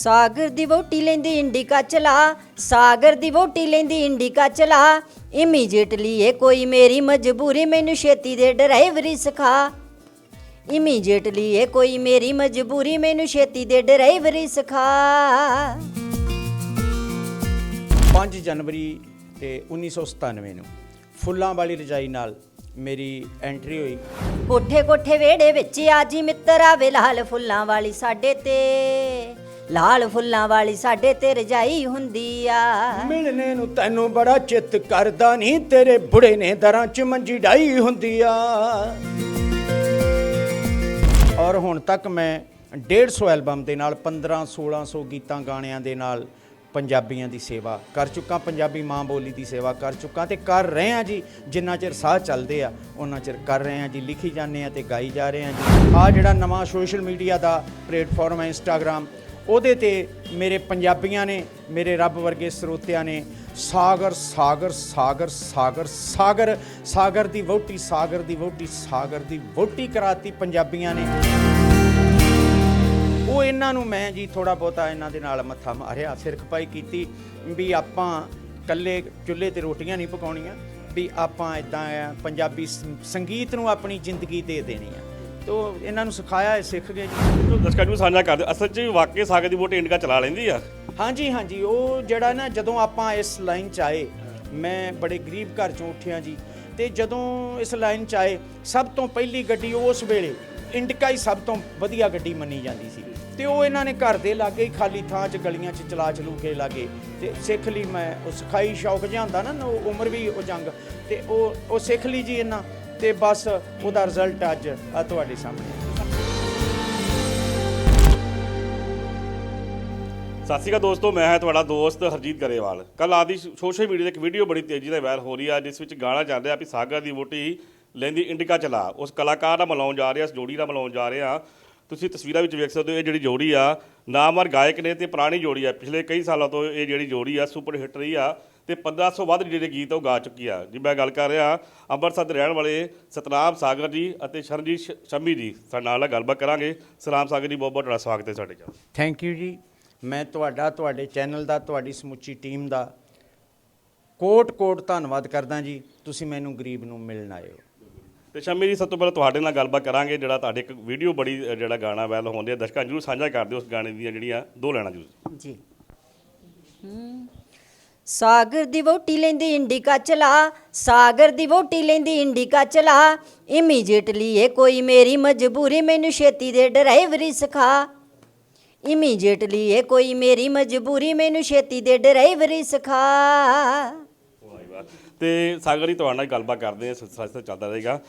ਸਾਗਰ ਦੀ ਵੋਟੀ ਲੈਂਦੀ ਇੰਡੀਕਾ ਚਲਾ ਸਾਗਰ ਦੀ ਵੋਟੀ ਲੈਂਦੀ ਇੰਡੀਕਾ ਚਲਾ। ਇਮੀਡੀਏਟਲੀ ਇਹ ਕੋਈ ਮੇਰੀ ਮਜਬੂਰੀ ਮੈਨੂੰ ਛੇਤੀ ਦੇ ਡਰਾਈਵਰੀ ਸਿਖਾ। ਇਮੀਡੀਏਟਲੀ ਇਹ ਕੋਈ ਮੇਰੀ ਮਜਬੂਰੀ ਮੈਨੂੰ ਛੇਤੀ ਦੇ ਡਰਾਈਵਰੀ ਸਿਖਾ। 5 ਜਨਵਰੀ ਤੇ 1997 ਨੂੰ ਫੁੱਲਾਂ ਵਾਲੀ ਰਜਾਈ ਨਾਲ ਮੇਰੀ ਐਂਟਰੀ ਹੋਈ। ਕੋਠੇ ਕੋਠੇ ਵੇੜੇ ਵਿੱਚ ਆਜੀ ਮਿੱਤਰ ਆਵੇ ਲਾਲ ਫੁੱਲਾਂ ਵਾਲੀ ਸਾਡੇ ਤੇ। ਲਾਲ ਫੁੱਲਾਂ ਵਾਲੀ ਸਾਡੇ ਤੇ ਰਜਾਈ ਹੁੰਦੀ ਆ। ਮਿਲਣੇ ਨੂੰ ਤੈਨੂੰ ਬੜਾ ਚਿੱਤ ਕਰਦਾ ਨਹੀਂ ਤੇਰੇ ਬੁੜੇ ਨੇ ਦਰਾਂ ਚ ਮੰਜੀ ਡਾਈ ਹੁੰਦੀ ਆ। ਔਰ ਹੁਣ ਤੱਕ ਮੈਂ 150 ਐਲਬਮ ਦੇ ਨਾਲ 15 1600 ਗੀਤਾਂ ਗਾਣਿਆਂ ਦੇ ਨਾਲ ਪੰਜਾਬੀਆਂ ਦੀ ਸੇਵਾ ਕਰ ਚੁੱਕਾ, ਪੰਜਾਬੀ ਮਾਂ ਬੋਲੀ ਦੀ ਸੇਵਾ ਕਰ ਚੁੱਕਾ ਤੇ ਕਰ ਰਹੇ ਆ ਜੀ। ਜਿੰਨਾ ਚਿਰ ਸਾਹ ਚੱਲਦੇ ਆ ਉਹਨਾਂ ਚਿਰ ਕਰ ਰਹੇ ਆ ਜੀ। ਲਿਖੀ ਜਾਂਦੇ ਆ ਤੇ ਗਾਈ ਜਾ ਰਹੇ ਆ ਜੀ। ਆ ਜਿਹੜਾ ਨਵਾਂ ਸੋਸ਼ਲ ਮੀਡੀਆ ਦਾ ਪਲੇਟਫਾਰਮ ਹੈ ਇੰਸਟਾਗ੍ਰam ਉਹਦੇ ਤੇ ਮੇਰੇ ਪੰਜਾਬੀਆਂ ਨੇ, ਮੇਰੇ ਰੱਬ ਵਰਗੇ ਸਰੋਤਿਆਂ ਨੇ ਸਾਗਰ ਸਾਗਰ ਸਾਗਰ ਸਾਗਰ ਸਾਗਰ ਸਾਗਰ ਦੀ ਵੋਟੀ ਸਾਗਰ ਦੀ ਵੋਟੀ ਸਾਗਰ ਦੀ ਵੋਟੀ ਕਰਾਤੀ ਪੰਜਾਬੀਆਂ ਨੇ। ਉਹ ਇਹਨਾਂ ਨੂੰ ਮੈਂ ਜੀ ਥੋੜਾ ਬਹੁਤਾ ਇਹਨਾਂ ਦੇ ਨਾਲ ਮੱਥਾ ਮਾਰਿਆ ਸਿਰਖਪਾਈ ਕੀਤੀ ਵੀ ਆਪਾਂ ਕੱਲੇ ਚੁੱਲ੍ਹੇ ਤੇ ਰੋਟੀਆਂ ਨਹੀਂ ਪਕਾਉਣੀਆਂ, ਵੀ ਆਪਾਂ ਇਦਾਂ ਪੰਜਾਬੀ ਸੰਗੀਤ ਨੂੰ ਆਪਣੀ ਜ਼ਿੰਦਗੀ ਦੇ ਦੇਣੀ ਆ। ਤੋ ਇਹਨਾਂ ਨੂੰ ਸਿਖਾਇਆ ਇਹ ਸਿੱਖ ਗਏ ਜੀ। ਦਰਸ਼ਕਾਂ ਨੂੰ ਸਾਂਝਾ ਕਰਦੇ ਅਸਲ 'ਚ ਵਾਕਈ ਸਾਗ ਦੀ ਵੋਟ ਇੰਡੀਕਾ ਚਲਾ ਲੈਂਦੀ ਆ। ਹਾਂਜੀ ਹਾਂਜੀ। ਉਹ ਜਿਹੜਾ ਨਾ ਜਦੋਂ ਆਪਾਂ ਇਸ ਲਾਈਨ 'ਚ ਆਏ ਮੈਂ ਬੜੇ ਗਰੀਬ ਘਰ 'ਚੋਂ ਉੱਠਿਆ ਜੀ। ਤੇ ਜਦੋਂ ਇਸ ਲਾਈਨ 'ਚ ਆਏ ਸਭ ਤੋਂ ਪਹਿਲੀ ਗੱਡੀ ਉਸ ਵੇਲੇ ਇੰਡਿਕਾ ਹੀ ਸਭ ਤੋਂ ਵਧੀਆ ਗੱਡੀ ਮੰਨੀ ਜਾਂਦੀ ਸੀ। ਤੇ ਉਹ ਇਹਨਾਂ ਨੇ ਘਰ ਦੇ ਲਾਗੇ ਹੀ ਖਾਲੀ ਥਾਂ 'ਚ ਗਲੀਆਂ 'ਚ ਚਲਾ ਚਲੂ ਕੇ ਲਾਗੇ। ਤੇ ਸਿੱਖ ਲਈ ਮੈਂ ਉਹ ਸਿਖਾਈ ਸ਼ੌਕ ਜਿਹਾ ਹੁੰਦਾ ਨਾ ਉਹ ਉਮਰ ਵੀ ਉਹ ਜੰਗ। ਤੇ ਉਹ ਉਹ ਸਿੱਖ ਲਈ ਜੀ ਇਹਨਾਂ। ਤੇ ਬਸ ਉਹਦਾ ਰਿਜ਼ਲਟ ਅੱਜ ਤੁਹਾਡੇ ਸਾਹਮਣੇ। ਸਤਿ ਸ਼੍ਰੀ ਅਕਾਲ ਦੋਸਤੋ, ਮੈਂ ਹਾਂ ਤੁਹਾਡਾ ਦੋਸਤ ਹਰਜੀਤ ਗਰੇਵਾਲ। ਕੱਲ ਆਦੀ ਸੋਸ਼ਲ ਮੀਡੀਆ ਤੇ ਇੱਕ ਵੀਡੀਓ ਬੜੀ ਤੇਜ਼ੀ ਨਾਲ ਵਾਇਰਲ ਹੋ ਰਹੀ ਆ, ਜਿਸ ਵਿੱਚ ਗਾਣਾ ਚੱਲ ਰਿਹਾ ਵੀ ਸਾਗਰ ਦੀ ਵੋਟੀ ਲੈਂਦੀ ਇੰਡਿਕਾ ਚਲਾ। ਉਸ ਕਲਾਕਾਰ ਦਾ ਮਿਲਾਉਣ ਜਾ ਰਿਹਾ ਇਸ ਜੋੜੀ ਦਾ ਮਿਲਾਉਣ ਜਾ ਰਿਹਾ। ਤੁਸੀਂ ਤਸਵੀਰਾਂ ਵਿੱਚ ਵੇਖ ਸਕਦੇ ਹੋ, ਇਹ ਜਿਹੜੀ ਜੋੜੀ ਆ, ਨਾਮਵਰ ਗਾਇਕ ਨੇ ਤੇ ਪੁਰਾਣੀ ਜੋੜੀ ਆ। ਪਿਛਲੇ ਕਈ ਸਾਲਾਂ ਤੋਂ ਇਹ ਜਿਹੜੀ ਜੋੜੀ ਆ ਸੁਪਰ ਹਿੱਟ ਰਹੀ ਆ। ਤੇ 1500 ਵੱਧ ਜਿਹੜੇ ਗੀਤ ਉਹ ਗਾ ਚੁੱਕੀ ਆ। ਜੀ ਮੈਂ ਗੱਲ ਕਰ ਰਿਹਾ ਅੰਮ੍ਰਿਤਸਰ ਦੇ ਰਹਿਣ ਵਾਲੇ ਸਤਨਾਮ ਸਾਗਰ ਜੀ ਅਤੇ ਸ਼ਰਨਜੀਤ ਸ਼- ਸ਼ੰਮੀ ਜੀ। ਸਾਡੇ ਨਾਲ ਗੱਲਬਾਤ ਕਰਾਂਗੇ। ਸਲਾਮ ਸਾਗਰ ਜੀ ਬਹੁਤ ਬਹੁਤ ਤੁਹਾਡਾ ਸਵਾਗਤ ਹੈ ਸਾਡੇ ਚ ਥੈਂਕ ਯੂ ਜੀ। ਮੈਂ ਤੁਹਾਡਾ ਤੁਹਾਡੇ ਚੈਨਲ ਦਾ ਤੁਹਾਡੀ ਸਮੁੱਚੀ ਟੀਮ ਦਾ ਕੋਟ-ਕੋਟ ਧੰਨਵਾਦ ਕਰਦਾ ਜੀ। ਤੁਸੀਂ ਮੈਨੂੰ ਗਰੀਬ ਨੂੰ ਮਿਲਣ ਆਏ ਹੋ। ਤੇ ਸ਼ਮੀ ਜੀ ਸਭ ਤੋਂ ਪਹਿਲਾਂ ਤੁਹਾਡੇ ਨਾਲ ਗੱਲਬਾਤ ਕਰਾਂਗੇ ਜਿਹੜਾ ਤੁਹਾਡੇ ਇੱਕ ਵੀਡੀਓ ਬੜੀ ਜਿਹੜਾ ਗਾਣਾ ਵੈਲ ਹੁੰਦੇ ਆ ਦਰਸ਼ਕਾਂ ਜਰੂਰ ਸਾਂਝਾ ਕਰ ਦਿਓ ਉਸ ਗਾਣੇ ਦੀਆਂ ਜਿਹੜੀਆਂ ਦੋ ਲੈਣਾ ਜਰੂਰ। ਜੀ। ਹਮ। ਸਾਗਰ ਦੀ ਵੋਟੀ ਲੈਂਦੀ ਇੰਡੀਕਾ ਚਲਾ ਸਾਗਰ ਦੀ ਵੋਟੀ ਲੈਂਦੀ ਇੰਡੀਕਾ ਚਲਾ ਇਮੀਡੀਏਟਲੀ ਇਹ ਕੋਈ ਮੇਰੀ ਮਜਬੂਰੀ, ਮੈਨੂੰ ਛੇਤੀ ਦੇ ਡਰਾਈਵਰੀ ਸਿਖਾ। ਇਮੀਡੀਏਟਲੀ ਇਹ ਕੋਈ ਮੇਰੀ ਮਜਬੂਰੀ, ਮੈਨੂੰ ਛੇਤੀ ਦੇ ਡਰਾਈਵਰੀ ਸਿਖਾ। ਤੇ ਸਾਗਰ ਜੀ, ਤੁਹਾਡੇ ਨਾਲ ਗੱਲਬਾਤ ਕਰਦੇ ਆ ਸਿਲਸਿਲਾ ਚੱਲਦਾ ਰਹੇਗਾ।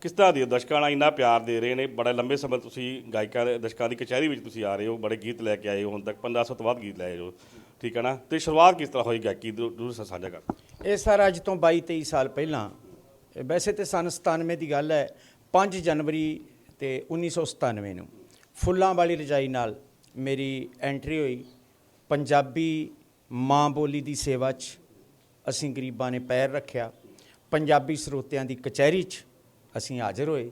ਕਿਸ ਤਰ੍ਹਾਂ ਦੀ ਦਰਸ਼ਕਾਂ ਨਾਲ ਇੰਨਾ ਪਿਆਰ ਦੇ ਰਹੇ ਨੇ? ਬੜੇ ਲੰਬੇ ਸਮੇਂ ਤੁਸੀਂ ਗਾਇਕਾਂ ਦੇ, ਦਰਸ਼ਕਾਂ ਦੀ ਕਚਹਿਰੀ ਵਿੱਚ ਤੁਸੀਂ ਆ ਰਹੇ ਹੋ, ਬੜੇ ਗੀਤ ਲੈ ਕੇ ਆਏ ਹੋ, ਹੁਣ ਤੱਕ 1500 ਤੋਂ ਵੱਧ ਗੀਤ ਲੈ ਆਏ ਹੋ। ਠੀਕ ਹੈ ਨਾ? ਤੇ ਸ਼ੁਰੂਆਤ ਕਿਸ ਤਰ੍ਹਾਂ ਹੋਈ ਗਾਇਕੀ ਦੀ? ਜਰੂਰ ਸਾਂਝਾ ਕਰ। ਇਹ ਸਰ ਅੱਜ ਤੋਂ 22 23 ਸਾਲ ਪਹਿਲਾਂ। ਇਹ ਵੈਸੇ ਤੇ ਸਨ 97 ਦੀ ਗੱਲ ਹੈ 5 ਜਨਵਰੀ ਤੇ 1997 ਨੂੰ। ਫੁੱਲਾਂ ਵਾਲੀ ਰਜਾਈ ਨਾਲ ਮੇਰੀ ਐਂਟਰੀ ਹੋਈ। ਪੰਜਾਬੀ ਮਾਂ ਬੋਲੀ ਦੀ ਸੇਵਾ 'ਚ ਅਸੀਂ ਗਰੀਬਾਂ ਨੇ ਪੈਰ ਰੱਖਿਆ। ਪੰਜਾਬੀ ਸਰੋਤਿਆਂ ਦੀ ਕਚਹਿਰੀ 'ਚ ਅਸੀਂ ਹਾਜ਼ਰ ਹੋਏ।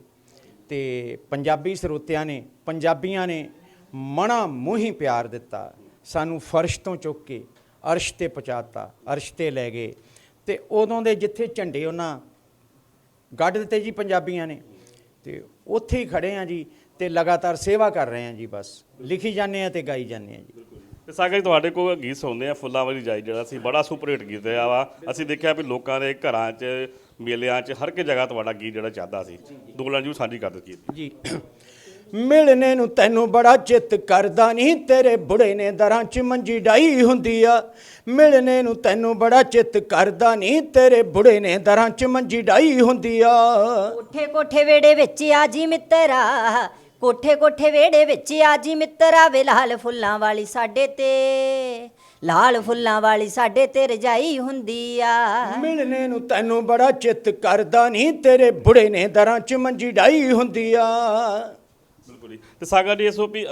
ਤੇ ਪੰਜਾਬੀ ਸਰੋਤਿਆਂ ਨੇ, ਪੰਜਾਬੀਆਂ ਨੇ ਮਣਾ ਮੂੰਹੀ ਪਿਆਰ ਦਿੱਤਾ। ਸਾਨੂੰ ਫਰਸ਼ ਤੋਂ ਚੁੱਕ ਕੇ ਅਰਸ਼ ਤੇ ਪਹੁੰਚਾਤਾ ਅਰਸ਼ ਤੇ ਲੈ ਗਏ। ਤੇ ਉਦੋਂ ਦੇ ਜਿੱਥੇ ਝੰਡੇ ਉਹਨਾਂ ਗੱਡ ਦਿੱਤੇ ਜੀ ਪੰਜਾਬੀਆਂ ਨੇ ਤੇ ਉੱਥੇ ਹੀ ਖੜੇ ਆ ਜੀ ਤੇ ਲਗਾਤਾਰ ਸੇਵਾ ਕਰ ਰਹੇ ਆ ਜੀ ਬਸ। ਲਿਖੀ ਜਾਂਦੇ ਆ ਤੇ ਗਾਈ ਜਾਂਦੇ ਆ ਜੀ। ਤੇ ਸਾਗਰ ਜੀ ਤੁਹਾਡੇ ਕੋਲ ਗੀਤ ਸੁਣਦੇ ਆ ਫੁੱਲਾਂ ਵਾਲੀ ਜਾਈ ਜਿਹੜਾ ਸੀ ਬੜਾ ਸੁਪਰ ਹਿੱਟ ਗੀਤ ਆ ਵਾ। ਅਸੀਂ ਦੇਖਿਆ ਵੀ ਲੋਕਾਂ ਦੇ ਘਰਾਂ 'ਚ ਮੇਲਿਆਂ 'ਚ ਹਰ ਇੱਕ ਜਗ੍ਹਾ ਤੁਹਾਡਾ ਗੀਤ ਜਿਹੜਾ ਚੱਲਦਾ ਸੀ। ਦੋ ਲਾਈਨ ਜਰੂਰ ਸਾਂਝੀ ਕਰ ਦਿਓ ਗੀਤ ਜੀ। ਮਿਲਣੇ ਨੂੰ ਤੈਨੂੰ ਬੜਾ ਚਿੱਤ ਕਰਦਾ ਨਹੀਂ ਤੇਰੇ ਬੁੜੇ ਨੇ ਦਰਾਂ 'ਚ ਮੰਜੀ ਡਾਈ ਹੁੰਦੀ ਆ। ਮਿਲਣੇ ਨੂੰ ਤੈਨੂੰ ਬੜਾ ਚਿੱਤ ਕਰਦਾ ਨਹੀਂ ਤੇਰੇ ਬੁੜੇ ਨੇ ਦਰਾਂ 'ਚ ਮੰਜੀ ਡਾਈ ਹੁੰਦੀ ਆ। ਕੋਠੇ ਕੋਠੇ ਵੇੜੇ ਵਿੱਚ ਆਜੀ ਮਿੱਤਰਾ ਕੋਠੇ ਕੋਠੇ ਵੇੜੇ ਵਿੱਚ ਆਜੀ ਮਿੱਤਰਾ ਵੇ ਲਾਲ ਫੁੱਲਾਂ ਵਾਲੀ ਸਾਡੇ ਤੇ ਲਾਲ ਫੁੱਲਾਂ ਵਾਲੀ ਸਾਡੇ ਤੇ ਰਜਾਈ ਹੁੰਦੀ ਆ। ਮਿਲਣੇ ਨੂੰ ਤੈਨੂੰ ਬੜਾ ਚਿੱਤ ਕਰਦਾ ਨਹੀਂ ਤੇਰੇ ਬੁੜੇ ਨੇ ਦਰਾਂ 'ਚ ਮੰਜੀ ਡਾਈ ਹੁੰਦੀ ਆ। ਬਿਲਕੁਲ ਜੀ। ਤੇ ਸਾਗਰ ਜੀ, ਇਸੋ ਵੀ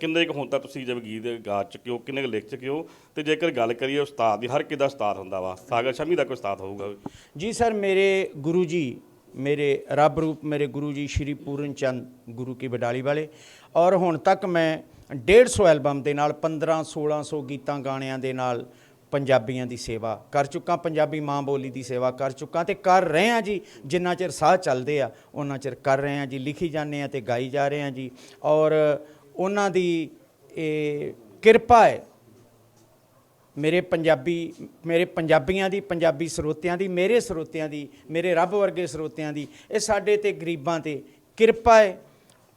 ਕਿੰਨੇ ਕੁ ਹੁਣ ਤੱਕ ਤੁਸੀਂ ਜਦ ਗੀਤ ਗਾ ਚੁੱਕੇ ਹੋ, ਕਿੰਨੇ ਕੁ ਲਿਖ ਚੁੱਕੇ ਹੋ? ਤੇ ਜੇਕਰ ਗੱਲ ਕਰੀਏ ਉਸਤਾਦ ਦੀ, ਹਰ ਕਿਦਾ ਉਸਤਾਦ ਹੁੰਦਾ ਵਾ? ਸਾਗਰ ਸ਼ਮੀ ਦਾ ਕੋਈ ਉਸਤਾਦ ਹੋਊਗਾ? ਜੀ ਸਰ, ਮੇਰੇ ਗੁਰੂ ਜੀ, ਮੇਰੇ ਰੱਬ ਰੂਪ, ਮੇਰੇ ਗੁਰੂ ਜੀ ਸ਼੍ਰੀ ਪੂਰਨ ਚੰਦ ਗੁਰੂ ਕੀ ਬਡਾਲੀ ਵਾਲੇ। ਔਰ ਹੁਣ ਤੱਕ ਮੈਂ 150 ਐਲਬਮ ਦੇ ਨਾਲ 15 1600 ਗੀਤਾਂ ਗਾਣਿਆਂ ਦੇ ਨਾਲ ਪੰਜਾਬੀਆਂ ਦੀ ਸੇਵਾ ਕਰ ਚੁੱਕਾ, ਪੰਜਾਬੀ ਮਾਂ ਬੋਲੀ ਦੀ ਸੇਵਾ ਕਰ ਚੁੱਕਾ ਤੇ ਕਰ ਰਹੇ ਆ ਜੀ, ਜਿੰਨਾ ਚਿਰ ਸਾਹ ਚੱਲਦੇ ਆ, ਉਹਨਾਂ ਚਿਰ ਕਰ ਰਹੇ ਆ ਜੀ, ਲਿਖੀ ਜਾਂਦੇ ਆ ਤੇ ਗਾਈ ਜਾ ਰਹੇ ਆ ਜੀ। ਔਰ ਉਹਨਾਂ ਦੀ ਇਹ ਕਿਰਪਾ ਹੈ, ਮੇਰੇ ਪੰਜਾਬੀ, ਮੇਰੇ ਪੰਜਾਬੀਆਂ ਦੀ, ਪੰਜਾਬੀ ਸਰੋਤਿਆਂ ਦੀ, ਮੇਰੇ ਸਰੋਤਿਆਂ ਦੀ, ਮੇਰੇ ਰੱਬ ਵਰਗੇ ਸਰੋਤਿਆਂ ਦੀ, ਇਹ ਸਾਡੇ ਤੇ ਗਰੀਬਾਂ ਤੇ ਕਿਰਪਾ ਹੈ।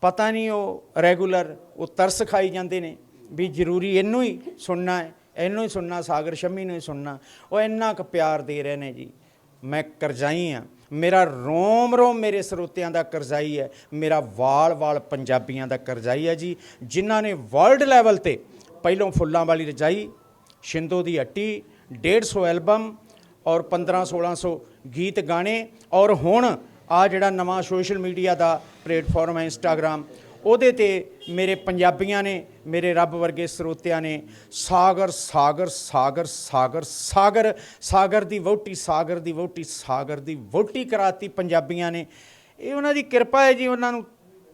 ਪਤਾ ਨਹੀਂ ਉਹ ਰੈਗੂਲਰ ਉਹ ਤਰਸ ਖਾਈ ਜਾਂਦੇ ਨੇ ਵੀ ਜ਼ਰੂਰੀ ਇਹਨੂੰ ਹੀ ਸੁਣਨਾ ਹੈ। ਇਹਨੂੰ ਹੀ ਸੁਣਨਾ, ਸਾਗਰ ਸ਼ਮੀ ਨੂੰ ਹੀ ਸੁਣਨਾ। ਉਹ ਇੰਨਾ ਕੁ ਪਿਆਰ ਦੇ ਰਹੇ ਨੇ ਜੀ। ਮੈਂ ਕਰਜ਼ਾਈ ਆ। ਮੇਰਾ ਰੋਮ ਰੋਮ ਮੇਰੇ ਸਰੋਤਿਆਂ ਦਾ ਕਰਜ਼ਾਈ ਹੈ। ਮੇਰਾ ਵਾਲ ਵਾਲ ਪੰਜਾਬੀਆਂ ਦਾ ਕਰਜ਼ਾਈ ਹੈ ਜੀ। ਜਿਨ੍ਹਾਂ ਨੇ ਵਰਲਡ ਲੈਵਲ ਤੇ ਪਹਿਲੋਂ ਫੁੱਲਾਂ ਵਾਲੀ ਰਜਾਈ, ਸ਼ਿੰਦੋ ਦੀ ਹੱਟੀ 150 ਐਲਬਮ ਔਰ 15 1600 ਗੀਤ ਗਾਣੇ ਔਰ ਹੁਣ ਆ ਜਿਹੜਾ ਨਵਾਂ ਸੋਸ਼ਲ ਮੀਡੀਆ ਦਾ ਪਲੇਟਫਾਰਮ ਹੈ ਇੰਸਟਾਗ੍ਰam ਉਹਦੇ ਤੇ ਮੇਰੇ ਪੰਜਾਬੀਆਂ ਨੇ, ਮੇਰੇ ਰੱਬ ਵਰਗੇ ਸਰੋਤਿਆਂ ਨੇ ਸਾਗਰ ਸਾਗਰ ਸਾਗਰ ਸਾਗਰ ਸਾਗਰ ਸਾਗਰ ਦੀ ਵਹੁਟੀ, ਸਾਗਰ ਦੀ ਵਹੁਟੀ, ਸਾਗਰ ਦੀ ਵਹੁਟੀ ਕਰਾਤੀ ਪੰਜਾਬੀਆਂ ਨੇ। ਇਹ ਉਹਨਾਂ ਦੀ ਕਿਰਪਾ ਹੈ ਜੀ, ਉਹਨਾਂ ਨੂੰ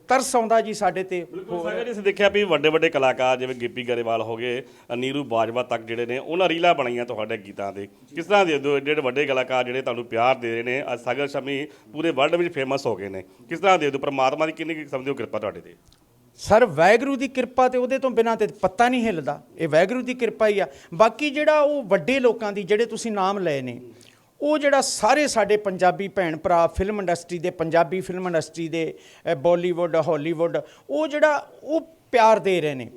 ਤਰਸ ਆਉਂਦਾ ਜੀ ਸਾਡੇ ਤੇ ਬਿਲਕੁਲ ਸਾਗਰ ਜੀ ਅਸੀਂ ਦੇਖਿਆ ਵੀ ਵੱਡੇ ਵੱਡੇ ਕਲਾਕਾਰ ਜਿਵੇਂ ਗਿੱਪੀ ਗਰੇਵਾਲ ਹੋ ਗਏ ਨੀਰੂ ਬਾਜਵਾ ਤੱਕ ਜਿਹੜੇ ਨੇ ਉਹਨਾਂ ਰੀਲਾਂ ਬਣਾਈਆਂ ਤੁਹਾਡੇ ਗੀਤਾਂ ਦੇ ਕਿਸ ਤਰ੍ਹਾਂ ਦੇ ਦੋ ਜਿਹੜੇ ਵੱਡੇ ਕਲਾਕਾਰ ਜਿਹੜੇ ਤੁਹਾਨੂੰ ਪਿਆਰ ਦੇ ਰਹੇ ਨੇ ਅੱਜ ਸਾਗਰ ਸ਼ਮੀ ਪੂਰੇ ਵਰਲਡ ਵਿੱਚ ਫੇਮਸ ਹੋ ਗਏ ਨੇ। ਕਿਸ ਤਰ੍ਹਾਂ ਦੇ ਦੋ ਪਰਮਾਤਮਾ ਦੀ ਕਿੰਨੀ ਕੁ ਸਮਝੋ ਕਿਰਪਾ ਤੁਹਾਡੇ ਤੇ? ਸਰ ਵੈਗਰੂ ਦੀ ਕਿਰਪਾ ਤੇ ਉਹਦੇ ਤੋਂ ਬਿਨਾਂ ਤੇ ਪੱਤਾ ਨਹੀਂ ਹਿੱਲਦਾ। ਇਹ ਵੈਗਰੂ ਦੀ ਕਿਰਪਾ ਹੀ ਆ। ਬਾਕੀ ਜਿਹੜਾ ਉਹ ਵੱਡੇ ਲੋਕਾਂ ਦੀ ਜਿਹੜੇ ਤੁਸੀਂ ਨਾਮ ਲਏ ਨੇ ਉਹ ਜਿਹੜਾ ਸਾਰੇ ਸਾਡੇ ਪੰਜਾਬੀ ਭੈਣ ਭਰਾ ਫਿਲਮ ਇੰਡਸਟਰੀ ਦੇ ਪੰਜਾਬੀ ਫਿਲਮ ਇੰਡਸਟਰੀ ਦੇ ਅ, ਬਾਲੀਵੁੱਡ ਹਾਲੀਵੁੱਡ ਉਹ ਜਿਹੜਾ ਉਹ ਪਿਆਰ ਦੇ ਰਹੇ ਨੇ।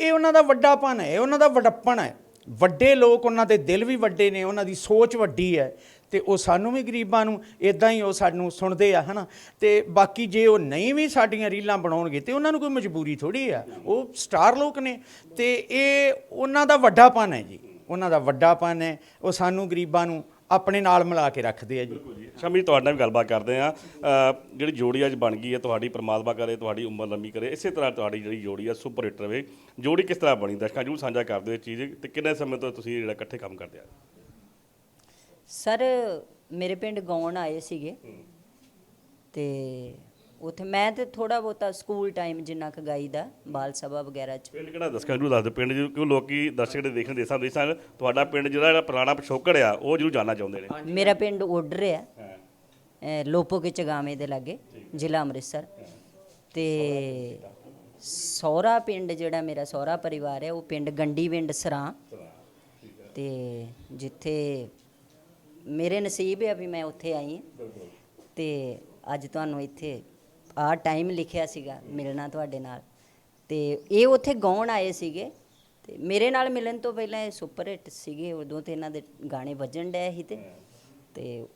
ਇਹ ਉਹਨਾਂ ਦਾ ਵੱਡਾਪਨ ਹੈ ਇਹ ਉਹਨਾਂ ਦਾ ਵਡੱਪਣ ਹੈ। ਵੱਡੇ ਲੋਕ ਉਹਨਾਂ ਦੇ ਦਿਲ ਵੀ ਵੱਡੇ ਨੇ ਉਹਨਾਂ ਦੀ ਸੋਚ ਵੱਡੀ ਹੈ। ਤੇ ਉਹ ਸਾਨੂੰ ਵੀ ਗਰੀਬਾਂ ਨੂੰ ਇਦਾਂ ਹੀ ਉਹ ਸਾਨੂੰ ਸੁਣਦੇ ਆ ਹਨਾ? ਤੇ ਬਾਕੀ ਜੇ ਉਹ ਨਹੀਂ ਵੀ ਸਾਡੀਆਂ ਰੀਲਾਂ ਬਣਾਉਣਗੇ ਤੇ ਉਹਨਾਂ ਨੂੰ ਕੋਈ ਮਜਬੂਰੀ ਥੋੜੀ ਆ। ਉਹ ਸਟਾਰ ਲੋਕ ਨੇ। ਤੇ ਇਹ ਉਹਨਾਂ ਦਾ ਵੱਡਾਪਨ ਹੈ ਜੀ। ਉਹਨਾਂ ਦਾ ਵੱਡਾਪਨ ਹੈ। ਉਹ ਸਾਨੂੰ ਗਰੀਬਾਂ ਨੂੰ ਆਪਣੇ ਨਾਲ ਮਿਲਾ ਕੇ ਰੱਖਦੇ ਆ ਜੀ। ਸ਼ਮੀ ਤੁਹਾਡੇ ਨਾਲ ਵੀ ਗੱਲਬਾਤ ਕਰਦੇ ਆ ਜਿਹੜੀ ਜੋੜੀ ਅੱਜ ਬਣ ਗਈ ਹੈ ਤੁਹਾਡੀ ਪਰਮਾਤਮਾ ਕਰੇ ਤੁਹਾਡੀ ਉਮਰ ਲੰਮੀ ਕਰੇ ਇਸੇ ਤਰ੍ਹਾਂ ਤੁਹਾਡੀ ਜਿਹੜੀ ਜੋੜੀ ਆ ਸੁਪਰ ਹਿੱਟ ਰਵੇ। ਜੋੜੀ ਕਿਸ ਤਰ੍ਹਾਂ ਬਣੀ? ਦਰਸ਼ਕਾਂ ਜਰੂਰ ਸਾਂਝਾ ਕਰ ਦਿਓ ਇਹ ਚੀਜ਼। ਤੇ ਕਿੰਨੇ ਸਮੇਂ ਤੋਂ ਤੁਸੀਂ ਜਿਹੜਾ ਇਕੱਠੇ ਕੰਮ ਕਰਦੇ ਆ? ਸਰ ਮੇਰੇ ਪਿੰਡ ਗਾਉਣ ਆਏ ਸੀਗੇ। ਤੇ ਉਥੇ ਮੈਂ ਤੇ ਥੋੜਾ ਬਹੁਤਾ ਸਕੂਲ ਟਾਈਮ ਜਿੰਨਾ ਕੁ ਗਾਈਦਾ ਬਾਲ ਸਭਾ ਵਗੈਰਾ ਚ। ਪਿੰਡ ਕਿਹੜਾ ਦਰਸ਼ਕਾਂ ਜਰੂਰ ਦੱਸ ਦਿਓ ਪਿੰਡ ਜਰੂਰ ਕਿਉਂ ਲੋਕੀ ਦਰਸ਼ਕ ਜਿਹੜੇ ਦੇਖਣ ਦੇ ਸਾਹਮਣੇ ਸਨ ਤੁਹਾਡਾ ਪਿੰਡ ਜਿਹੜਾ ਜਿਹੜਾ ਪੁਰਾਣਾ ਪਿਛੋਕੜ ਆ ਉਹ ਜਰੂਰ ਜਾਣਨਾ ਚਾਹੁੰਦੇ ਨੇ। ਮੇਰਾ ਪਿੰਡ ਓਡਰ ਆ। ਲੋਪੋ ਕੇ ਚਗਾਵੇਂ ਦੇ ਲਾਗੇ ਜ਼ਿਲ੍ਹਾ ਅੰਮ੍ਰਿਤਸਰ। ਤੇ ਸਹੁਰਾ ਪਿੰਡ ਜਿਹੜਾ ਮੇਰਾ ਸਹੁਰਾ ਪਰਿਵਾਰ ਹੈ ਉਹ ਪਿੰਡ ਗੰਡੀ ਵਿੰਡ ਸਰਾਂ। ਤੇ ਜਿੱਥੇ ਮੇਰੇ ਨਸੀਬ ਹੈ ਵੀ ਮੈਂ ਉੱਥੇ ਆਈ ਹਾਂ। ਤੇ ਅੱਜ ਤੁਹਾਨੂੰ ਇੱਥੇ ਆਹ ਟਾਈਮ ਲਿਖਿਆ ਸੀਗਾ ਮਿਲਣਾ ਤੁਹਾਡੇ ਨਾਲ। ਤੇ ਇਹ ਉੱਥੇ ਗਾਉਣ ਆਏ ਸੀਗੇ। ਤੇ ਮੇਰੇ ਨਾਲ ਮਿਲਣ ਤੋਂ ਪਹਿਲਾਂ ਇਹ ਸੁਪਰ ਹਿੱਟ ਸੀਗੇ। ਉਦੋਂ ਤੇ ਇਹਨਾਂ ਦੇ ਗਾਣੇ ਵੱਜਣ ਡਏ ਸੀ ਤੇ ਤੇ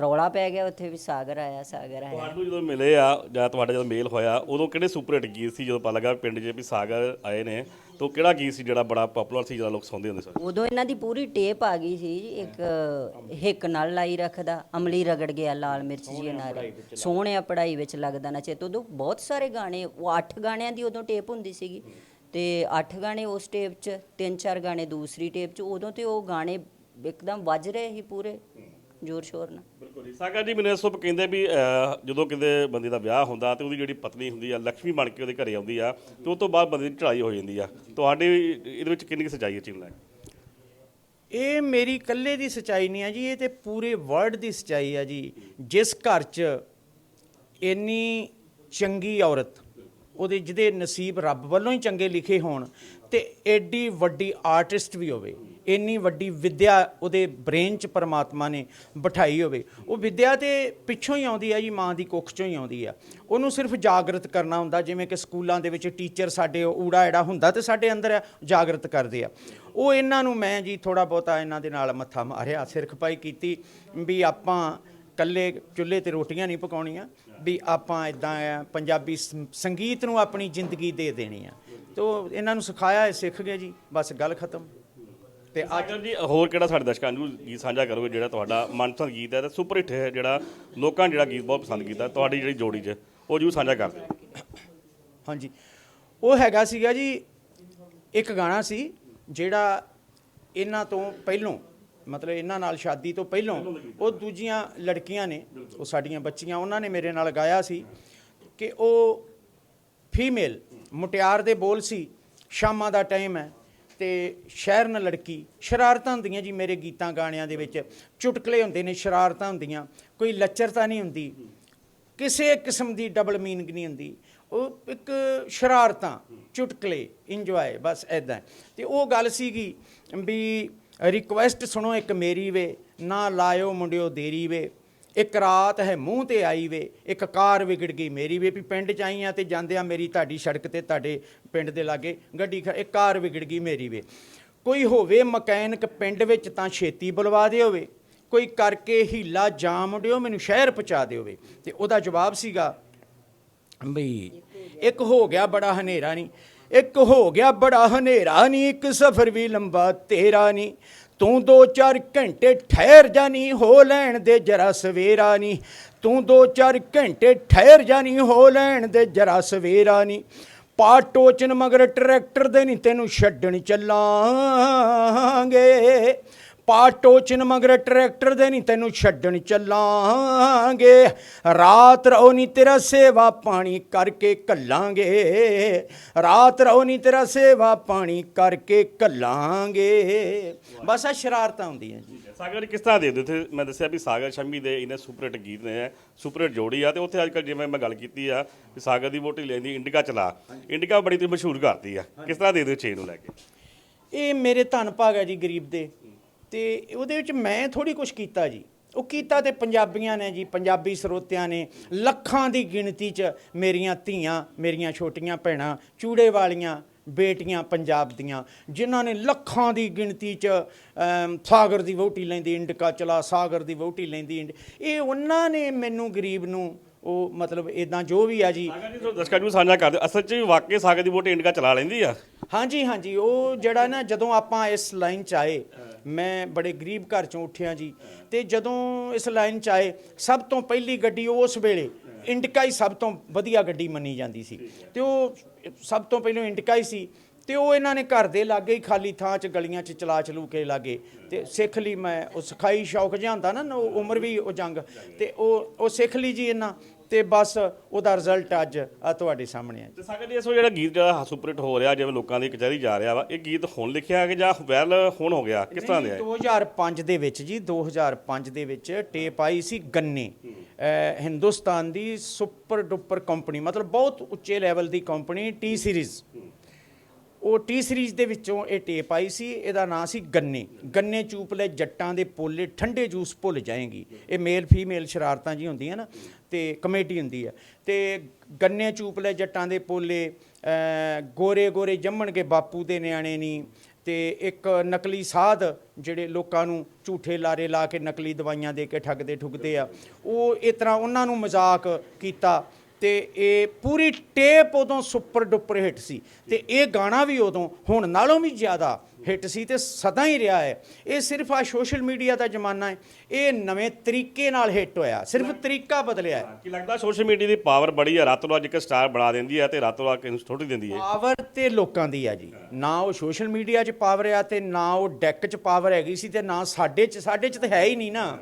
ਰੌਲਾ ਪੈ ਗਿਆ ਉੱਥੇ ਵੀ ਸਾਗਰ ਆਇਆ ਸਾਗਰ ਆਇਆ। ਤੁਹਾਨੂੰ ਜਦੋਂ ਮਿਲੇ ਆ ਜਾਂ ਤੁਹਾਡਾ ਜਦੋਂ ਮੇਲ ਹੋਇਆ, ਉਦੋਂ ਕਿਹੜੇ ਸੁਪਰ ਹਿੱਟ ਗੀਤ ਸੀ ਜਦੋਂ ਪਤਾ ਲੱਗਾ ਪਿੰਡ 'ਚ ਵੀ ਸਾਗਰ ਆਏ ਨੇ? ਤਾਂ ਕਿਹੜਾ ਗੀਤ ਸੀ ਜਿਹੜਾ ਬੜਾ ਪਪੂਲਰ ਸੀ ਜਿਹੜਾ ਲੋਕ ਸੁਣਦੇ ਹੁੰਦੇ ਸਨ ਉਦੋਂ ਇਹਨਾਂ ਦੀ ਪੂਰੀ ਟੇਪ ਆ ਗਈ ਸੀ ਜੀ, ਇੱਕ ਹਿੱਕ ਨਾਲ ਲਾਈ ਰੱਖਦਾ ਅਮਲੀ ਰਗੜ ਗਿਆ ਲਾਲ ਮਿਰਚ ਜੀ ਨਾਲ। ਸੋਹਣਿਆ ਪੜਾਈ ਵਿੱਚ ਲੱਗਦਾ ਨਾ ਚੇਤ। ਉਦੋਂ ਬਹੁਤ ਸਾਰੇ ਗਾਣੇ ਉਹ 8 ਗਾਣਿਆਂ ਦੀ ਉਦੋਂ ਟੇਪ ਹੁੰਦੀ ਸੀਗੀ। ਤੇ 8 ਗਾਣੇ ਉਸ ਟੇਪ 'ਚ ਤਿੰਨ ਚਾਰ ਗਾਣੇ ਦੂਸਰੀ ਟੇਪ 'ਚ ਉਦੋਂ ਤੇ ਉਹ ਗਾਣੇ ਇੱਕਦਮ ਵੱਜ ਰਹੇ ਸੀ ਪੂਰੇ। ਜ਼ੋਰ ਸ਼ੋਰ ਨਾਲ। ਬਿਲਕੁਲ ਜੀ। ਸਾਗਰ ਜੀ ਮੈਨੂੰ ਸਭ ਕਹਿੰਦੇ ਵੀ ਅਹ, ਜਦੋਂ ਕਿਤੇ ਬੰਦੇ ਦਾ ਵਿਆਹ ਹੁੰਦਾ ਤੇ ਉਹਦੀ ਜਿਹੜੀ ਪਤਨੀ ਹੁੰਦੀ ਆ ਲక్ష్ਮੀ ਬਣ ਕੇ ਉਹਦੇ ਘਰੇ ਆਉਂਦੀ ਆ ਤੇ ਉਸ ਤੋਂ ਬਾਅਦ ਬੰਦੇ ਦੀ ਚੜਾਈ ਹੋ ਜਾਂਦੀ ਆ। ਤੁਹਾਡੇ ਇਹਦੇ ਵਿੱਚ ਕਿੰਨੀ ਕੁ ਸੱਚਾਈ ਹੈ ਚੀਜ਼ ਲੈ ਇਹ ਮੇਰੀ ਇਕੱਲੇ ਦੀ ਸਚਾਈ ਨਹੀਂ ਹੈ ਜੀ ਇਹ ਤੇ ਪੂਰੇ ਵਰਲਡ ਦੀ ਸਚਾਈ ਹੈ ਜੀ। ਜਿਸ ਘਰ 'ਚ ਇੰਨੀ ਚੰਗੀ ਔਰਤ ਉਹਦੇ ਜਿਹਦੇ ਨਸੀਬ ਰੱਬ ਵੱਲੋਂ ਹੀ ਚੰਗੇ ਲਿਖੇ ਹੋਣ ਤੇ ਐਡੀ ਵੱਡੀ ਆਰਟਿਸਟ ਵੀ ਹੋਵੇ। ਇੰਨੀ ਵੱਡੀ ਵਿੱਦਿਆ ਉਹਦੇ ਬ੍ਰੇਨ 'ਚ ਪਰਮਾਤਮਾ ਨੇ ਬਿਠਾਈ ਹੋਵੇ। ਉਹ ਵਿੱਦਿਆ ਤੇ ਪਿੱਛੋਂ ਹੀ ਆਉਂਦੀ ਹੈ ਜੀ, ਮਾਂ ਦੀ ਕੁੱਖ 'ਚੋਂ ਹੀ ਆਉਂਦੀ ਆ। ਉਹਨੂੰ ਸਿਰਫ ਜਾਗਰਤ ਕਰਨਾ ਹੁੰਦਾ, ਜਿਵੇਂ ਕਿ ਸਕੂਲਾਂ ਦੇ ਵਿੱਚ ਟੀਚਰ ਸਾਡੇ ਊੜਾ ਐੜਾ ਹੁੰਦਾ ਤੇ ਸਾਡੇ ਅੰਦਰ ਜਾਗਰਤ ਕਰਦੇ ਆ। ਉਹ ਇਹਨਾਂ ਨੂੰ ਮੈਂ ਜੀ ਥੋੜਾ ਬਹੁਤਾ ਇਹਨਾਂ ਦੇ ਨਾਲ ਮੱਥਾ ਮਾਰਿਆ ਸਿਰ ਖਪਾਈ ਕੀਤੀ ਵੀ ਆਪਾਂ ਕੱਲੇ ਚੁੱਲ੍ਹੇ ਤੇ ਰੋਟੀਆਂ ਨਹੀਂ ਪਕਾਉਣੀਆਂ, ਵੀ ਆਪਾਂ ਇਦਾਂ ਆ, ਪੰਜਾਬੀ ਸੰਗੀਤ ਨੂੰ ਆਪਣੀ ਜ਼ਿੰਦਗੀ ਦੇ ਦੇਣੀ ਆ। ਤੋ ਇਹਨਾਂ ਨੂੰ ਸਿਖਾਇਆ, ਇਹ ਸਿੱਖ ਗਏ ਜੀ, ਬਸ ਗੱਲ ਖਤਮ। ਤੇ ਅੱਜ ਜੀ ਹੋਰ ਕਿਹੜਾ ਸਾਡੇ ਦਰਸ਼ਕਾਂ ਨੂੰ ਗੀਤ ਸਾਂਝਾ ਕਰੋਗੇ ਜਿਹੜਾ ਤੁਹਾਡਾ ਮਨਪਸੰਦ ਗੀਤ ਹੈ ਤੇ ਸੁਪਰ ਹਿੱਟ ਹੈ ਜਿਹੜਾ ਲੋਕਾਂ ਨੇ ਜਿਹੜਾ ਗੀਤ ਬਹੁਤ ਪਸੰਦ ਕੀਤਾ ਤੁਹਾਡੀ ਜਿਹੜੀ ਜੋੜੀ 'ਚ ਉਹ ਜਰੂਰ ਸਾਂਝਾ ਕਰ ਦਿਓ। ਹਾਂਜੀ। ਉਹ ਹੈਗਾ ਸੀਗਾ ਜੀ ਇੱਕ ਗਾਣਾ ਸੀ ਜਿਹੜਾ ਇਹਨਾਂ ਤੋਂ ਪਹਿਲੋਂ ਮਤਲਬ ਇਹਨਾਂ ਨਾਲ ਸ਼ਾਦੀ ਤੋਂ ਪਹਿਲੋਂ ਉਹ ਦੂਜੀਆਂ ਲੜਕੀਆਂ ਨੇ ਉਹ ਸਾਡੀਆਂ ਬੱਚੀਆਂ ਉਹਨਾਂ ਨੇ ਮੇਰੇ ਨਾਲ ਗਾਇਆ ਸੀ ਕਿ ਉਹ ਫੀਮੇਲ ਮੁਟਿਆਰ ਦੇ ਬੋਲ ਸੀ ਸ਼ਾਮਾਂ ਦਾ ਟਾਈਮ ਹੈ ਤੇ ਸ਼ਹਿਰਨ ਲੜਕੀ ਸ਼ਰਾਰਤਾਂ ਹੁੰਦੀਆਂ ਜੀ ਮੇਰੇ ਗੀਤਾਂ ਗਾਣਿਆਂ ਦੇ ਵਿੱਚ। ਚੁਟਕਲੇ ਹੁੰਦੇ ਨੇ, ਸ਼ਰਾਰਤਾਂ ਹੁੰਦੀਆਂ। ਕੋਈ ਲੱਚਰਤਾ ਨਹੀਂ ਹੁੰਦੀ। ਕਿਸੇ ਕਿਸਮ ਦੀ ਡਬਲ ਮੀਨਿੰਗ ਨਹੀਂ ਹੁੰਦੀ। ਉਹ ਇੱਕ ਸ਼ਰਾਰਤਾਂ, ਚੁਟਕਲੇ ਇੰਜੋਏ ਬਸ ਐਦਾਂ ਤੇ ਉਹ ਗੱਲ ਸੀਗੀ ਵੀ ਰਿਕੁਐਸਟ ਸੁਣੋ ਇੱਕ ਮੇਰੀ ਵੇ, ਨਾ ਲਾਇਓ ਮੁੰਡਿਓ ਦੇਰੀ ਵੇ। ਇੱਕ ਰਾਤ ਹੈ ਮੂੰਹ ਤੇ ਆਈ ਵੇ, ਇੱਕ ਕਾਰ ਵਿਗੜ ਗਈ ਮੇਰੀ ਵੇ, ਵੀ ਪਿੰਡ ਚ ਆਈ ਆ ਤੇ ਜਾਂਦਿਆਂ ਮੇਰੀ ਤੁਹਾਡੀ ਸੜਕ ਤੇ ਤੁਹਾਡੇ ਪਿੰਡ ਦੇ ਲਾਗੇ ਗੱਡੀ ਖ- ਇੱਕ ਕਾਰ ਵਿਗੜ ਗਈ ਮੇਰੀ ਵੇ। ਕੋਈ ਹੋਵੇ ਮਕੈਨਿਕ ਪਿੰਡ ਵਿੱਚ ਤਾਂ ਛੇਤੀ ਬੁਲਵਾ ਦੇ ਹੋਵੇ ਕੋਈ ਕਰਕੇ ਹੀਲਾ ਜਾਮ ਮੁੰਡਿਓ ਮੈਨੂੰ ਸ਼ਹਿਰ ਪਹੁੰਚਾ ਦਿਓ ਹੋਵੇ ਤੇ ਉਹਦਾ ਜਵਾਬ ਸੀਗਾ, ਬਈ ਇੱਕ ਹੋ ਗਿਆ ਬੜਾ ਹਨੇਰਾ ਨਹੀਂ ਇੱਕ ਹੋ ਗਿਆ ਬੜਾ ਹਨੇਰਾ ਨਹੀਂ ਇੱਕ ਸਫ਼ਰ ਵੀ ਲੰਬਾ ਤੇਰਾ ਨਹੀਂ ਤੂੰ ਦੋ ਚਾਰ ਘੰਟੇ ਠਹਿਰ ਜਾਨੀ ਹੋ ਲੈਣ ਦੇ ਜਰਾ ਸਵੇਰਾ ਨਹੀਂ ਤੂੰ ਦੋ ਚਾਰ ਘੰਟੇ ਠਹਿਰ ਜਾਨੀ ਹੋ ਲੈਣ ਦੇ ਜਰਾ ਸਵੇਰਾ ਨਹੀਂ ਪਾ ਟੋਚਨ ਮਗਰ ਟਰੈਕਟਰ ਦੇ ਨਹੀਂ ਤੈਨੂੰ ਛੱਡਣ ਚੱਲਾਂਗੇ। ਪਾ ਟੋਚਨ ਮਗਰ ਟਰੈਕਟਰ ਦੇ ਨਹੀਂ ਤੈਨੂੰ ਛੱਡਣ ਚੱਲਾਂਗੇ। ਰਾਤ ਰਹੋ ਨਹੀਂ ਤੇਰਾ ਸੇਵਾ ਪਾਣੀ ਕਰਕੇ ਕੱਲਾਂਗੇ ਰਾਤ ਰਹੋ ਨਹੀਂ ਤੇਰਾ ਸੇਵਾ ਪਾਣੀ ਕਰਕੇ ਕੱਲਾਂਗੇ ਬਸ ਆ ਸ਼ਰਾਰਤਾਂ ਹੁੰਦੀਆਂ ਜੀ। ਸਾਗਰ ਕਿਸ ਤਰ੍ਹਾਂ ਦੇ ਉੱਥੇ ਮੈਂ ਦੱਸਿਆ ਵੀ ਸਾਗਰ ਸ਼ੰਮੀ ਦੇ ਇਹਨੇ ਸੁਪਰ ਹਿੱਟ ਗੀਤ ਨੇ ਸੁਪਰ ਹਿੱਟ ਜੋੜੀ ਆ ਤੇ ਉੱਥੇ ਅੱਜ ਕੱਲ੍ਹ ਜਿਵੇਂ ਮੈਂ ਗੱਲ ਕੀਤੀ ਆ ਵੀ ਸਾਗਰ ਦੀ ਵੋਟੀ ਲੈਂਦੀ ਇੰਡਿਕਾ ਚਲਾ। ਇੰਡਿਕਾ ਬੜੀ ਤੇ ਮਸ਼ਹੂਰ ਕਰਤੀ ਆ। ਕਿਸ ਤਰ੍ਹਾਂ ਦੇ ਦਿਓ ਚੇਨ ਨੂੰ ਲੈ ਕੇ? ਇਹ ਮੇਰੇ ਧੰਨ ਭਾਗ ਹੈ ਜੀ ਗਰੀਬ ਦੇ। ਤੇ ਉਹਦੇ ਵਿੱਚ ਮੈਂ ਥੋੜੀ ਕੁਝ ਕੀਤਾ ਜੀ। ਉਹ ਕੀਤਾ ਤੇ ਪੰਜਾਬੀਆਂ ਨੇ ਜੀ ਪੰਜਾਬੀ ਸਰੋਤਿਆਂ ਨੇ ਲੱਖਾਂ ਦੀ ਗਿਣਤੀ 'ਚ ਮੇਰੀਆਂ ਧੀਆਂ ਮੇਰੀਆਂ ਛੋਟੀਆਂ ਭੈਣਾਂ ਚੂੜੇ ਵਾਲੀਆਂ ਬੇਟੀਆਂ ਪੰਜਾਬ ਦੀਆਂ ਜਿਨ੍ਹਾਂ ਨੇ ਲੱਖਾਂ ਦੀ ਗਿਣਤੀ 'ਚ ਸਾਗਰ ਦੀ ਵਹੁਟੀ ਲੈਂਦੀ ਇੰਡਕਾ ਚਲਾ ਸਾਗਰ ਦੀ ਵਹੁਟੀ ਲੈਂਦੀ। ਇੰਡ ਇਹ ਉਹਨਾਂ ਨੇ ਮੈਨੂੰ ਗਰੀਬ ਨੂੰ ਉਹ ਮਤਲਬ ਇਦਾਂ ਜੋ ਵੀ ਆ ਜੀ। ਦਰਸ਼ਕਾਂ ਨੂੰ ਸਾਂਝਾ ਕਰ ਦਿਓ। ਅਸਲ 'ਚ ਵਾਕਈ ਸਾਗਰ ਦੀ ਵੋਟੀ ਇੰਡਿਕਾ ਚਲਾ ਲੈਂਦੀ ਆ। ਹਾਂਜੀ ਹਾਂਜੀ। ਉਹ ਜਿਹੜਾ ਨਾ ਜਦੋਂ ਆਪਾਂ ਇਸ ਲਾਈਨ 'ਚ ਆਏ ਮੈਂ ਬੜੇ ਗਰੀਬ ਘਰ 'ਚੋਂ ਉੱਠਿਆ ਜੀ। ਤੇ ਜਦੋਂ ਇਸ ਲਾਈਨ 'ਚ ਆਏ, ਸਭ ਤੋਂ ਪਹਿਲੀ ਗੱਡੀ ਉਸ ਵੇਲੇ ਇੰਡਿਕਾ ਹੀ ਸਭ ਤੋਂ ਵਧੀਆ ਗੱਡੀ ਮੰਨੀ ਜਾਂਦੀ ਸੀ। ਤੇ ਉਹ ਸਭ ਤੋਂ ਪਹਿਲਾਂ ਇੰਡਿਕਾ ਹੀ ਸੀ। ਤੇ ਉਹ ਇਹਨਾਂ ਨੇ ਘਰ ਦੇ ਲਾਗੇ ਹੀ ਖਾਲੀ ਥਾਂ 'ਚ ਗਲੀਆਂ 'ਚ ਚਲਾ ਚਲੂ ਕੇ ਲਾਗੇ। ਤੇ ਸਿੱਖ ਲਈ ਮੈਂ, ਉਹ ਸਿਖਾਈ ਸ਼ੌਕ ਜਿਹਾ ਹੁੰਦਾ ਨਾ ਉਹ ਉਮਰ ਵੀ ਉਹ ਜੰਗ। ਤੇ ਉਹ ਉਹ ਸਿੱਖ ਲਈ ਜੀ ਇਹਨਾਂ। ਤੇ ਬਸ ਉਹਦਾ ਰਿਜ਼ਲਟ ਅੱਜ ਆ ਤੁਹਾਡੇ ਸਾਹਮਣੇ ਹੈ ਤੇ ਸਾਗਰ ਜੀ ਇਸ ਜਿਹੜਾ ਗੀਤ ਜਿਹੜਾ ਸੁਪਰ ਹਿੱਟ ਹੋ ਰਿਹਾ ਜਿਵੇਂ ਲੋਕਾਂ ਦੀ ਕਚਹਿਰੀ ਜਾ ਰਿਹਾ ਵਾ ਇਹ ਗੀਤ ਹੁਣ ਲਿਖਿਆ ਕਿ ਜਾਂ ਵਾਇਰਲ ਹੁਣ ਹੋ ਗਿਆ? ਕਿਸ ਤਰ੍ਹਾਂ ਦਾ ਹੈ 2005 ਦੇ ਵਿੱਚ ਜੀ 2005 ਦੇ ਵਿੱਚ ਟੇਪ ਆਈ ਸੀ ਗੰਨੇ। ਹਿੰਦੁਸਤਾਨ ਦੀ ਸੁਪਰ ਡੁਪਰ ਕੰਪਨੀ ਮਤਲਬ ਬਹੁਤ ਉੱਚੇ ਲੈਵਲ ਦੀ ਕੰਪਨੀ ਟੀ ਸੀਰੀਜ਼ ਉਹ ਟੀ ਸੀਰੀਜ਼ ਦੇ ਵਿੱਚੋਂ ਇਹ ਟੇਪ ਆਈ ਸੀ ਇਹਦਾ ਨਾਂ ਸੀ ਗੰਨੇ। ਗੰਨੇ ਚੂਪ ਲੈ ਜੱਟਾਂ ਦੇ ਪੋਲੇ ਠੰਡੇ ਜੂਸ ਭੁੱਲ ਜਾਏਗੀ। ਇਹ ਮੇਲ ਫੀਮੇਲ ਸ਼ਰਾਰਤਾਂ ਜੀ ਹੁੰਦੀਆਂ ਨਾ। ਤੇ ਕਮੇਟੀ ਹੁੰਦੀ ਹੈ ਤੇ ਗੰਨੇ ਚੂਪਲੇ ਜੱਟਾਂ ਦੇ ਪੋਲੇ ਗੋਰੇ ਗੋਰੇ ਜੰਮਣਗੇ ਬਾਪੂ ਦੇ ਨਿਆਣੇ ਨਹੀਂ ਤੇ ਇੱਕ ਨਕਲੀ ਸਾਧ ਜਿਹੜੇ ਲੋਕਾਂ ਨੂੰ ਝੂਠੇ ਲਾਰੇ ਲਾ ਕੇ ਨਕਲੀ ਦਵਾਈਆਂ ਦੇ ਕੇ ਠੱਗਦੇ ਠੁਗਦੇ ਆ। ਉਹ ਇਸ ਤਰ੍ਹਾਂ ਉਹਨਾਂ ਨੂੰ ਮਜ਼ਾਕ ਕੀਤਾ। ਤੇ ਇਹ ਪੂਰੀ ਟੇਪ ਉਦੋਂ ਸੁਪਰ ਡੁਪਰ ਹਿੱਟ ਸੀ ਤੇ ਇਹ ਗਾਣਾ ਵੀ ਉਦੋਂ ਹੁਣ ਨਾਲੋਂ ਵੀ ਜ਼ਿਆਦਾ ਹਿੱਟ ਸੀ ਤੇ ਸਦਾ ਹੀ ਰਿਹਾ ਹੈ। ਇਹ ਸਿਰਫ ਆ ਸੋਸ਼ਲ ਮੀਡੀਆ ਦਾ ਜ਼ਮਾਨਾ ਹੈ। ਇਹ ਨਵੇਂ ਤਰੀਕੇ ਨਾਲ ਹਿੱਟ ਹੋਇਆ ਸਿਰਫ ਤਰੀਕਾ ਬਦਲਿਆ ਹੈ। ਕੀ ਲੱਗਦਾ ਸੋਸ਼ਲ ਮੀਡੀਆ ਦੀ ਪਾਵਰ ਬੜੀ ਆ ਰਾਤੋਂ ਰਾਤ ਇੱਕ ਸਟਾਰ ਬਣਾ ਦਿੰਦੀ ਹੈ ਤੇ ਰਾਤੋਂ ਰਾਤ ਕਿਸੇ ਨੂੰ ਥੋੜੀ ਦਿੰਦੀ ਹੈ। ਪਾਵਰ ਤੇ ਲੋਕਾਂ ਦੀ ਆ ਜੀ। ਨਾ ਉਹ ਸੋਸ਼ਲ ਮੀਡੀਆ 'ਚ ਪਾਵਰ ਆ ਤੇ ਨਾ ਉਹ ਡੈਕ 'ਚ ਪਾਵਰ ਹੈਗੀ ਸੀ ਤੇ ਨਾ ਸਾਡੇ 'ਚ ਸਾਡੇ 'ਚ ਤਾਂ ਹੈ ਹੀ ਨਹੀਂ ਨਾ।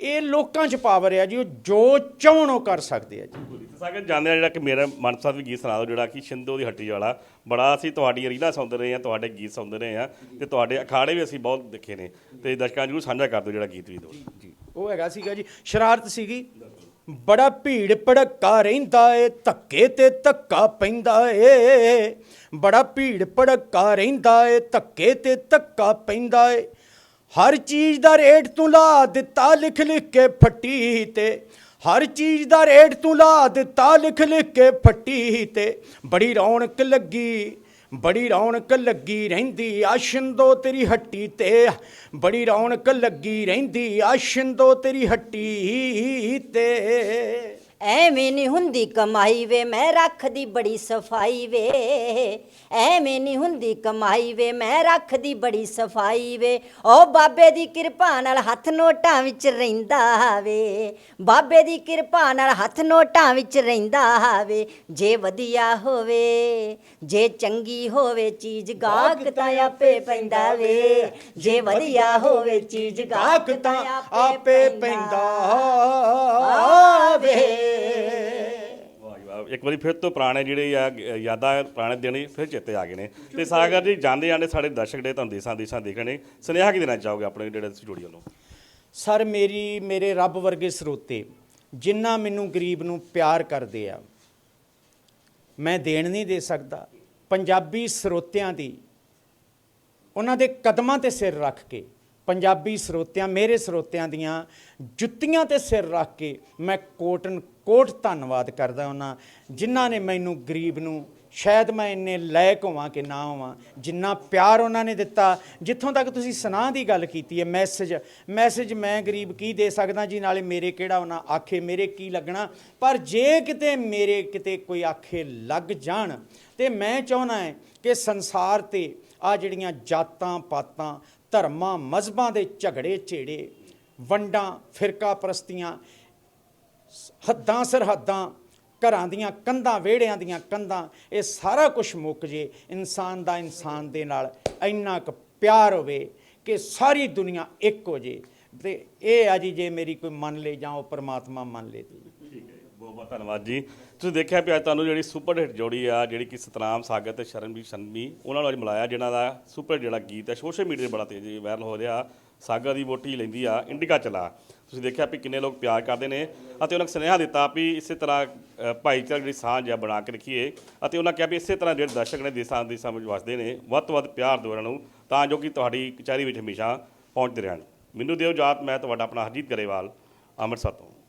ਇਹ ਲੋਕਾਂ 'ਚ ਪਾਵਰ ਆ ਜੀ ਉਹ ਜੋ ਚਾਹਣ ਉਹ ਕਰ ਸਕਦੇ ਆ ਜੀ। ਸਾਗਰ ਜਾਣਦੇ ਆ ਜਿਹੜਾ ਕਿ ਮੇਰਾ ਮਨਪਸੰਦ ਵੀ ਗੀਤ ਸੁਣਾ ਦਿਓ ਜਿਹੜਾ ਕਿ ਸ਼ਿੰਦੋ ਦੀ ਹੱਟੀ ਵਾਲਾ। ਬੜਾ ਅਸੀਂ ਤੁਹਾਡੀਆਂ ਰੀਲਾਂ ਸੁਣਦੇ ਰਹੇ ਆ ਤੁਹਾਡੇ ਗੀਤ ਸੁਣਦੇ ਰਹੇ ਆ ਤੇ ਤੁਹਾਡੇ ਅਖਾੜੇ ਵੀ ਅਸੀਂ ਬਹੁਤ ਦੇਖੇ ਨੇ। ਤੇ ਦਰਸ਼ਕਾਂ ਨੂੰ ਸਾਂਝਾ ਕਰ ਦਿਓ ਜਿਹੜਾ ਗੀਤ ਵੀ ਦਿਓ ਜੀ। ਉਹ ਹੈਗਾ ਸੀਗਾ ਜੀ ਸ਼ਰਾਰਤ ਸੀਗੀ। ਬੜਾ ਭੀੜ ਭੜੱਕਾ ਰਹਿੰਦਾ ਏ ਧੱਕੇ ਤੇ ਧੱਕਾ ਪੈਂਦਾ ਏ। ਬੜਾ ਭੀੜ ਭੜੱਕਾ ਰਹਿੰਦਾ ਏ ਧੱਕੇ ਤੇ ਧੱਕਾ ਪੈਂਦਾ ਏ। ਹਰ ਚੀਜ਼ ਦਾ ਰੇਟ ਤੂੰ ਲਾ ਦਿੱਤਾ ਲਿਖ ਲਿਖ ਕੇ ਫੱਟੀ ਤੇ। ਹਰ ਚੀਜ਼ ਦਾ ਰੇਟ ਤੂੰ ਲਾ ਦਿੱਤਾ ਲਿਖ ਲਿਖ ਕੇ ਫੱਟੀ ਤੇ। ਬੜੀ ਰੌਣਕ ਲੱਗੀ, ਬੜੀ ਰੌਣਕ ਲੱਗੀ ਰਹਿੰਦੀ ਆ ਸ਼ਿੰਦੋ ਤੇਰੀ ਹੱਟੀ ਤੇ। ਬੜੀ ਰੌਣਕ ਲੱਗੀ ਰਹਿੰਦੀ ਆ ਸ਼ਿੰਦੋ ਤੇਰੀ ਹੱਟੀ ਤੇ। ਐਵੇਂ ਨਹੀਂ ਹੁੰਦੀ ਕਮਾਈ ਵੇ ਮੈਂ ਰੱਖਦੀ ਬੜੀ ਸਫ਼ਾਈ ਵੇ। ਐਵੇਂ ਨਹੀਂ ਹੁੰਦੀ ਕਮਾਈ ਵੇ ਮੈਂ ਰੱਖਦੀ ਬੜੀ ਸਫ਼ਾਈ ਵੇ। ਓ ਬਾਬੇ ਦੀ ਕਿਰਪਾ ਨਾਲ ਹੱਥ ਨੋਟਾਂ ਵਿੱਚ ਰਹਿੰਦਾ ਵੇ। ਬਾਬੇ ਦੀ ਕਿਰਪਾ ਨਾਲ ਹੱਥ ਨੋਟਾਂ ਵਿੱਚ ਰਹਿੰਦਾ ਵੇ। ਜੇ ਵਧੀਆ ਹੋਵੇ ਜੇ ਚੰਗੀ ਹੋਵੇ ਚੀਜ਼ ਗਾਹਕ ਤਾਂ ਆਪੇ ਪੈਂਦਾ ਵੇ। ਜੇ ਵਧੀਆ ਹੋਵੇ ਚੀਜ਼ ਗਾਹਕ ਤਾਂ ਆਪੇ ਪੈਂਦਾ ਵੇ। ਇੱਕ ਵਾਰੀ ਫਿਰ ਤੋਂ ਪੁਰਾਣੇ ਜਿਹੜੇ ਆ, ਯਾਦਾਂ ਪੁਰਾਣੇ ਦਿਨ ਫਿਰ ਚੇਤੇ ਆ ਗਏ ਨੇ। ਤੇ ਸਾਗਰ ਜੀ, ਜਾਂਦੇ ਜਾਂਦੇ ਸਾਡੇ ਦਰਸ਼ਕ ਜਿਹੜੇ ਤੁਹਾਨੂੰ ਦੇਸਾਂ ਦੇਸਾਂ ਦੇਖਣੇ ਸੁਨੇਹਾ ਕੀ ਦੇਣਾ ਚਾਹੋਗੇ ਆਪਣੇ ਜਿਹੜੇ ਸਟੂਡੀਓ ਨੂੰ ਸਰ, ਮੇਰੀ, ਮੇਰੇ ਰੱਬ ਵਰਗੇ ਸਰੋਤੇ, ਜਿੰਨਾ ਮੈਨੂੰ ਗਰੀਬ ਨੂੰ ਪਿਆਰ ਕਰਦੇ ਆ, ਮੈਂ ਦੇਣ ਨਹੀਂ ਦੇ ਸਕਦਾ। ਪੰਜਾਬੀ ਸਰੋਤਿਆਂ ਦੀ, ਉਹਨਾਂ ਦੇ ਕਦਮਾਂ ਤੇ ਸਿਰ ਰੱਖ ਕੇ, ਪੰਜਾਬੀ ਸਰੋਤਿਆਂ, ਮੇਰੇ ਸਰੋਤਿਆਂ ਦੀਆਂ ਜੁੱਤੀਆਂ ਤੇ ਸਿਰ ਰੱਖ ਕੇ ਮੈਂ ਕੋਟਨ ਕੋਟ ਧੰਨਵਾਦ ਕਰਦਾ ਉਹਨਾਂ ਜਿਨ੍ਹਾਂ ਨੇ ਮੈਨੂੰ ਗਰੀਬ ਨੂੰ, ਸ਼ਾਇਦ ਮੈਂ ਇੰਨੇ ਲਾਇਕ ਹੋਵਾਂ ਕਿ ਨਾ ਹੋਵਾਂ, ਜਿੰਨਾ ਪਿਆਰ ਉਹਨਾਂ ਨੇ ਦਿੱਤਾ। ਜਿੱਥੋਂ ਤੱਕ ਤੁਸੀਂ ਸੁਨਾਹ ਦੀ ਗੱਲ ਕੀਤੀ ਹੈ, ਮੈਸੇਜ ਮੈਸੇਜ ਮੈਂ ਗਰੀਬ ਕੀ ਦੇ ਸਕਦਾ ਜੀ? ਨਾਲੇ ਮੇਰੇ ਕਿਹੜਾ ਉਹਨਾਂ ਆਖੇ, ਮੇਰੇ ਕੀ ਲੱਗਣਾ? ਪਰ ਜੇ ਕਿਤੇ ਮੇਰੇ ਕਿਤੇ ਕੋਈ ਆਖੇ ਲੱਗ ਜਾਣ, ਤੇ ਮੈਂ ਚਾਹੁੰਦਾ ਹੈ ਕਿ ਸੰਸਾਰ ਤੇ ਆ ਜਿਹੜੀਆਂ ਜਾਤਾਂ ਪਾਤਾਂ, ਧਰਮਾਂ ਮਜ਼ਹਬਾਂ ਦੇ ਝਗੜੇ, ਝੇੜੇ, ਵੰਡਾਂ ਫਿਰਕਾ ਪ੍ਰਸਤੀਆਂ ਹੱਦਾਂ ਸਰਹੱਦਾਂ, ਘਰਾਂ ਦੀਆਂ ਕੰਧਾਂ, ਵਿਹੜਿਆਂ ਦੀਆਂ ਕੰਧਾਂ, ਇਹ ਸਾਰਾ ਕੁਝ ਮੁੱਕ ਜੇ ਇਨਸਾਨ ਦਾ ਇਨਸਾਨ ਦੇ ਨਾਲ, ਇੰਨਾ ਕੁ ਪਿਆਰ ਹੋਵੇ ਕਿ ਸਾਰੀ ਦੁਨੀਆ ਇੱਕ ਹੋ ਜੇ। ਤੇ ਇਹ ਆ ਜੀ, ਜੇ ਮੇਰੀ ਕੋਈ ਮੰਨ ਲੇ ਜਾਂ ਉਹ ਪਰਮਾਤਮਾ ਮੰਨ ਲੇ ਠੀਕ ਹੈ ਬਹੁਤ ਬਹੁਤ ਧੰਨਵਾਦ ਜੀ। ਤੁਸੀਂ ਦੇਖਿਆ ਵੀ ਅੱਜ ਤੁਹਾਨੂੰ ਜਿਹੜੀ ਸੁਪਰ ਹਿੱਟ ਜੋੜੀ ਆ, ਜਿਹੜੀ ਕਿ ਸਤਨਾਮ ਸਾਗਰ ਤੇ ਸ਼ਰਨਵੀਰ ਸੰਮੀ, ਉਹਨਾਂ ਨੂੰ ਅੱਜ ਮਿਲਾਇਆ, ਜਿਨ੍ਹਾਂ ਦਾ ਸੁਪਰ ਜਿਹੜਾ ਗੀਤ ਹੈ, ਸੋਸ਼ਲ ਮੀਡੀਆ ਤੇ ਬੜਾ ਤੇਜ਼ੀ ਵਾਇਰਲ ਹੋ ਰਿਹਾ। ਸਾਗਰ ਦੀ ਵੋਟੀ ਲੈਂਦੀ ਆ, ਇੰਡੀਕਾ ਚਲਾ। ਤੁਸੀਂ ਦੇਖਿਆ ਵੀ ਕਿੰਨੇ ਲੋਕ ਪਿਆਰ ਕਰਦੇ ਨੇ ਅਤੇ ਉਹਨਾਂ ਨੂੰ ਸੁਨੇਹਾ ਦਿੱਤਾ ਵੀ ਇਸੇ ਤਰ੍ਹਾਂ ਭਾਈਚਾਰਕ ਜਿਹੜੀ ਸਾਂਝ ਆ ਬਣਾ ਕੇ ਰੱਖੀਏ ਅਤੇ ਉਹਨਾਂ ਕਿਹਾ ਵੀ ਇਸੇ ਤਰ੍ਹਾਂ ਜਿਹੜੇ ਦਰਸ਼ਕ ਨੇ ਦੇਸਾਂ ਦੇਸਾਂ ਵਿੱਚ ਵਸਦੇ ਨੇ, ਵੱਧ ਤੋਂ ਵੱਧ ਪਿਆਰ ਦਿਓ ਉਹਨਾਂ ਨੂੰ ਤਾਂ ਜੋ ਕਿ ਤੁਹਾਡੀ ਕਚਹਿਰੀ ਵਿੱਚ ਹਮੇਸ਼ਾ ਪਹੁੰਚਦੇ ਰਹਿਣ। ਮੈਨੂੰ ਦਿਓ ਜਾਤ ਮੈਂ ਤੁਹਾਡਾ ਆਪਣਾ ਹਰਜੀਤ ਗਰੇਵਾਲ, ਅੰਮ੍ਰਿਤਸਰ ਤੋਂ।